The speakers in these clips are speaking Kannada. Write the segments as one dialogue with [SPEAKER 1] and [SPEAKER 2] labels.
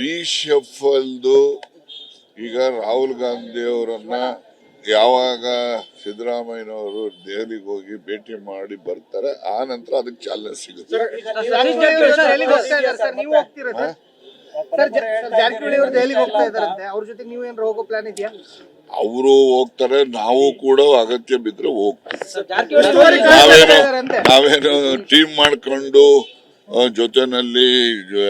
[SPEAKER 1] ರೀಶಫಲ್ದು ಈಗ ರಾಹುಲ್ ಗಾಂಧಿ ಅವರನ್ನ ಯಾವಾಗ ಸಿದ್ದರಾಮಯ್ಯನವರು ದೆಹಲಿಗೆ ಹೋಗಿ ಭೇಟಿ ಮಾಡಿ ಬರ್ತಾರೆ ಆ ನಂತರ ಅದಕ್ಕೆ ಚಾಲನೆ ಸಿಗುತ್ತೆ.
[SPEAKER 2] ಹೋಗ್ತೀರಾ ಅವರು ದೆಹಲಿಗೆ ಹೋಗ್ತಾ ಇದಾರಂತೆ ಅವ್ರ ಜೊತೆ ನೀವು ಏನಾರ ಹೋಗೋ ಪ್ಲಾನ್ ಇದೆಯಾ?
[SPEAKER 1] ಅವರು ಹೋಗ್ತಾರೆ ನಾವು ಕೂಡ ಅಗತ್ಯ ಬಿದ್ರೆ ಹೋಗ್ತೀವಿ.
[SPEAKER 2] ಜಾರಕಿಹೊಳಿ
[SPEAKER 1] ನಾವೇನು ಟೀಮ್ ಮಾಡ್ಕೊಂಡು ಜೊತೆನಲ್ಲಿ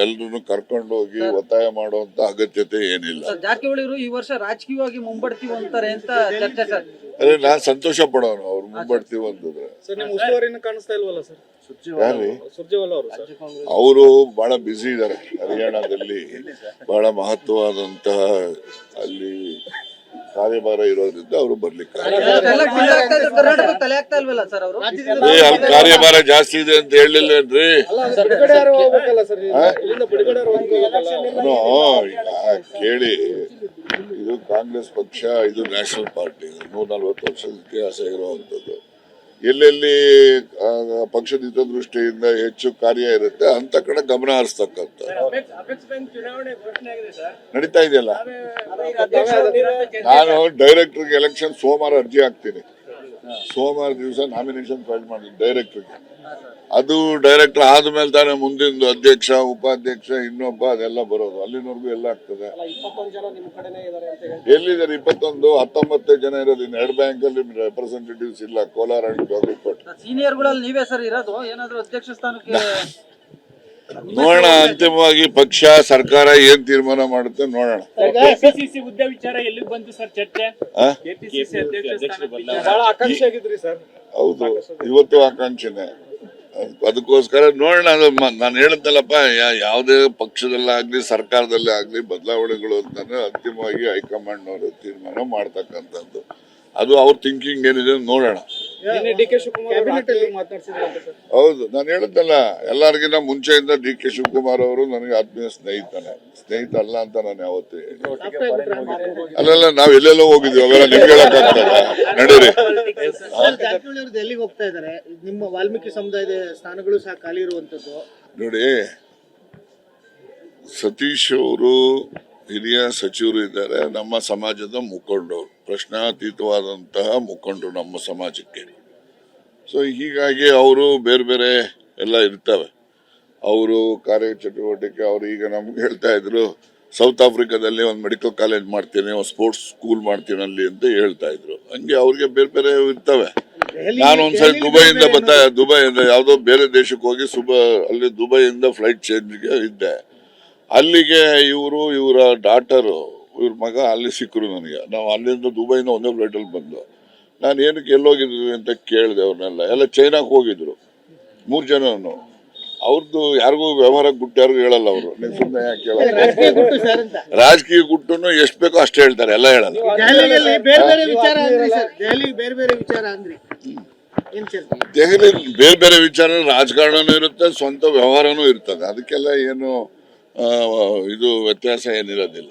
[SPEAKER 1] ಎಲ್ರು ಕರ್ಕೊಂಡು ಹೋಗಿ ಒತ್ತಾಯ ಮಾಡುವಂತ ಅಗತ್ಯತೆ ಏನಿಲ್ಲ.
[SPEAKER 3] ಜಾರಕಿಹೊಳಿ ಅವರು ಈ ವರ್ಷ ರಾಜಕೀಯವಾಗಿ ಮುಂಬಡ್ತೀವಿ ಅಂತಾರೆ ಅಂತ ಚರ್ಚೆ ಸರ್.
[SPEAKER 1] ಅದೇ ನಾ ಸಂತೋಷ ಪಡೋನು ಅವ್ರು ಮುಂಬಡ್ತೀವಿ ಅಂತಂದ್ರೆ.
[SPEAKER 4] ಸರ್ ನಿಮ್ ಉಸ್ತುವಾರಿನ ಕಾಣಿಸ್ತಾ ಇಲ್ವಲ್ಲ ಸರ್?
[SPEAKER 1] ಯಾರ್ರಿ?
[SPEAKER 4] ಸುರ್ಜೇವಾಲ ಅವರು ಸರ್.
[SPEAKER 1] ಅವರು ಬಹಳ ಬ್ಯುಸಿ ಇದ್ದಾರೆ ಹರಿಯಾಣದಲ್ಲಿ. ಬಹಳ ಮಹತ್ವವಾದಂತಹ ಅಲ್ಲಿ ಕಾರ್ಯಭಾರ ಇರೋದ್ರಿಂದ ಅವರು ಬರ್ಲಿಕ್ಕೆ ಏ ಅಲ್ಲಿ ಕಾರ್ಯಭಾರ ಜಾಸ್ತಿ ಇದೆ ಅಂತ
[SPEAKER 4] ಹೇಳಿಲ್ಲ ಏನ್ರಿ?
[SPEAKER 1] ನೋ, ಈಗ ಕೇಳಿ ಇದು ಕಾಂಗ್ರೆಸ್ ಪಕ್ಷ ಇದು ನ್ಯಾಷನಲ್ ಪಾರ್ಟಿ ನೂರ ನಲ್ವತ್ತು ವರ್ಷದ ಇತಿಹಾಸ ಇರುವಂತದ್ದು ಎಲ್ಲೆಲ್ಲಿ ಆ, ಪಕ್ಷದ ಹಿತದೃಷ್ಟಿಯಿಂದ ಹೆಚ್ಚು ಕಾರ್ಯ ಇರುತ್ತೆ ಅಂತ ಕಡೆ ಗಮನ ಹರಿಸ್ತಕ್ಕಂಥ ನಡೀತಾ ಇದೆಯಲ್ಲ? ನಾನು ಡೈರೆಕ್ಟರ್ಗೆ ಎಲೆಕ್ಷನ್ ಸೋಮವಾರ ಅರ್ಜಿ ಹಾಕ್ತೀನಿ. ಸೋಮವಾರ ದಿವಸ ನಾಮಿನೇಷನ್ ಫೈಲ್ ಮಾಡಿದ್ದೀನಿ ಡೈರೆಕ್ಟರ್ಗೆ ಅದು ಡೈರೆಕ್ಟರ್ ಆದ್ಮೇಲೆ ತಾನೇ ಮುಂದಿಂದು ಅಧ್ಯಕ್ಷ ಉಪಾಧ್ಯಕ್ಷ ಇನ್ನೊಬ್ಬ ಅದೆಲ್ಲ ಬರೋದು. ಅಲ್ಲಿನವರೆಗೂ ಎಲ್ಲ ಆಗ್ತದೆ. ಎಲ್ಲಿದ್ದಾರೆ? ಇಪ್ಪತ್ತೊಂದು ಹತ್ತೊಂಬತ್ತೇ ಜನ ಇರೋದು ಇನ್ನು. ಎರಡು ಬ್ಯಾಂಕ್ ಅಲ್ಲಿ ರೆಪ್ರೆಸೆಂಟೇಟಿವ್ಸ್ ಇಲ್ಲ. ಕೋಲಾರ ಅಂಡ್
[SPEAKER 3] ನೀವೇ ಸರ್ ಇರೋದು? ಏನಾದ್ರು ಅಧ್ಯಕ್ಷ ಸ್ಥಾನಕ್ಕೆ
[SPEAKER 1] ನೋಡೋಣ ಅಂತಿಮವಾಗಿ ಪಕ್ಷ ಸರ್ಕಾರ ಏನ್ ತೀರ್ಮಾನ ಮಾಡುತ್ತೆ ನೋಡೋಣ.
[SPEAKER 5] ಕೆಪಿಸಿಸಿ ಹುದ್ದೆ ವಿಚಾರ ಎಲ್ಲಿಗೆ ಬಂತು ಸರ್ ಚರ್ಚೆ?
[SPEAKER 1] ಆ?
[SPEAKER 5] ಕೆಪಿಸಿಸಿ ಅಧ್ಯಕ್ಷ ಸ್ಥಾನ
[SPEAKER 4] ಬಹಳ ಆಕಾಂಕ್ಷಿ ಆಗಿದ್ರಿ ಸರ್.
[SPEAKER 1] ಹೌದು ಇವತ್ತು ಆಕಾಂಕ್ಷೆನೆ. ಅದಕ್ಕೋಸ್ಕರ ನೋಡೋಣ ಅದು ನಾನು ಹೇಳಿದ್ನಲ್ಲಪ್ಪ ಯಾವ್ದೇ ಯಾವುದೇ ಪಕ್ಷದಲ್ಲಾಗ್ಲಿ ಸರ್ಕಾರದಲ್ಲೇ ಆಗ್ಲಿ ಬದಲಾವಣೆಗಳು ಅಂತಂದ್ರೆ ಅಂತಿಮವಾಗಿ ಹೈಕಮಾಂಡ್ನವರು ತೀರ್ಮಾನ ಮಾಡ್ತಕ್ಕಂಥದ್ದು. ಅದು ಅವ್ರ ಥಿಂಕಿಂಗ್ ಏನಿದೆ ನೋಡೋಣ. ಹೌದು ನಾನು ಹೇಳಿದ್ದಲ್ಲ ಎಲ್ಲರಿಗಿಂತ ಮುಂಚೆಯಿಂದ ಡಿ ಕೆ ಶಿವಕುಮಾರ್ ಅವರು ನನಗೆ ಆತ್ಮೀಯ ಸ್ನೇಹಿತನೇ. ಸ್ನೇಹಿತ ಅಲ್ಲ ಅಂತ ನಾನು ಯಾವತ್ತೂ ಅಲ್ಲೆಲ್ಲ ಅಲ್ಲಲ್ಲ ನಾವ್ ಎಲ್ಲೆಲ್ಲೋ ಹೋಗಿದ್ವಿ ಅವೆಲ್ಲ ನಿಮ್ಗೆ ಹೇಳಕ್ಕಾಗ್ತದ ನಡೀರಿ.
[SPEAKER 2] ಎಲ್ಲಿಗೆ ಹೋಗ್ತಾ ಇದಾರೆ ನಿಮ್ಮ ವಾಲ್ಮೀಕಿ ಸಮುದಾಯದ ಸ್ಥಾನಗಳು ಸಹ ಖಾಲಿ ಇರುವಂತದ್ದು.
[SPEAKER 1] ನೋಡಿ ಸತೀಶ್ ಅವರು ಹಿರಿಯ ಸಚಿವರು ಇದ್ದಾರೆ ನಮ್ಮ ಸಮಾಜದ ಮುಖಂಡರು ಪ್ರಶ್ನಾತೀತವಾದಂತಹ ಮುಖಂಡರು ನಮ್ಮ ಸಮಾಜಕ್ಕೆ. ಸೊ ಹೀಗಾಗಿ ಅವರು ಬೇರೆ ಬೇರೆ ಎಲ್ಲ ಇರ್ತವೆ. ಅವರು ಕಾರ್ಯಚಟುವಟಿಕೆ ಅವರು ಈಗ ನಮ್ಗೆ ಹೇಳ್ತಾ ಇದ್ರು ಸೌತ್ ಆಫ್ರಿಕಾದಲ್ಲಿ ಒಂದು ಮೆಡಿಕಲ್ ಕಾಲೇಜ್ ಮಾಡ್ತೀನಿ ಒಂದು ಸ್ಪೋರ್ಟ್ಸ್ ಸ್ಕೂಲ್ ಮಾಡ್ತೀನಿ ಅಲ್ಲಿ ಅಂತ ಹೇಳ್ತಾ ಇದ್ರು. ಹಂಗೆ ಅವ್ರಿಗೆ ಬೇರೆ ಬೇರೆ ಇರ್ತವೆ. ನಾನು ಒಂದ್ಸರಿ
[SPEAKER 2] ದೆಹಲಿಲಿ
[SPEAKER 1] ದುಬೈಯಿಂದ ಬರ್ತಾ ದುಬೈಯಿಂದ ಯಾವುದೋ ಬೇರೆ ದೇಶಕ್ಕೆ ಹೋಗಿ ಸುಬ ಅಲ್ಲಿ ದುಬೈಯಿಂದ ಫ್ಲೈಟ್ ಚೇಂಜ್ಗೆ ಇದ್ದೆ. ಅಲ್ಲಿಗೆ ಇವರು ಇವರ ಡಾಟರು ಇವ್ರ ಮಗ ಅಲ್ಲಿ ಸಿಕ್ಕರು ನನಗೆ. ನಾವು ಅಲ್ಲಿಂದ ದುಬೈನ ಒಂದೇ ಫ್ಲೈಟಲ್ಲಿ ಬಂದು ನಾನು ಏನಕ್ಕೆ ಹೋಗಿದ್ರು ಅಂತ ಕೇಳಿದೆ ಅವ್ರನ್ನೆಲ್ಲ. ಎಲ್ಲ ಚೈನಾಗೆ ಹೋಗಿದ್ರು ಮೂರು ಜನನು. ಅವ್ರದ್ದು ಯಾರಿಗೂ ವ್ಯವಹಾರ ಗುಟ್ಟು ಯಾರಿಗೂ ಹೇಳಲ್ಲ ಅವರು. ನೀವು ಸುಮ್ಮನೆ ಯಾಕೆ ಕೇಳಲ್ಲ
[SPEAKER 2] ರಾಜಕೀಯ ಗುಟ್ಟು ಸರ್ ಅಂತ.
[SPEAKER 1] ರಾಜಕೀಯ ಗುಟ್ಟನ್ನು ಎಷ್ಟು ಬೇಕೋ ಅಷ್ಟು ಹೇಳ್ತಾರೆ ಎಲ್ಲ ಹೇಳಲ್ಲ.
[SPEAKER 2] ದೆಹಲಿಯಲ್ಲಿ ಬೇರೆ ಬೇರೆ ವಿಚಾರ ಅಂದ್ರಿ ಸರ್ ದೆಹಲಿ ಬೇರೆ ಬೇರೆ ವಿಚಾರ ಅಂದ್ರಿ. ಏನ್ ಸರ್
[SPEAKER 1] ದೆಹಲಿ ಬೇರೆ ಬೇರೆ ವಿಚಾರ ರಾಜಕಾರಣನೂ ಇರುತ್ತೆ ಸ್ವಂತ ವ್ಯವಹಾರನೂ ಇರ್ತದೆ. ಅದಕ್ಕೆಲ್ಲ ಏನು ಇದು ವ್ಯತ್ಯಾಸ ಏನಿರೋದಿಲ್ಲ.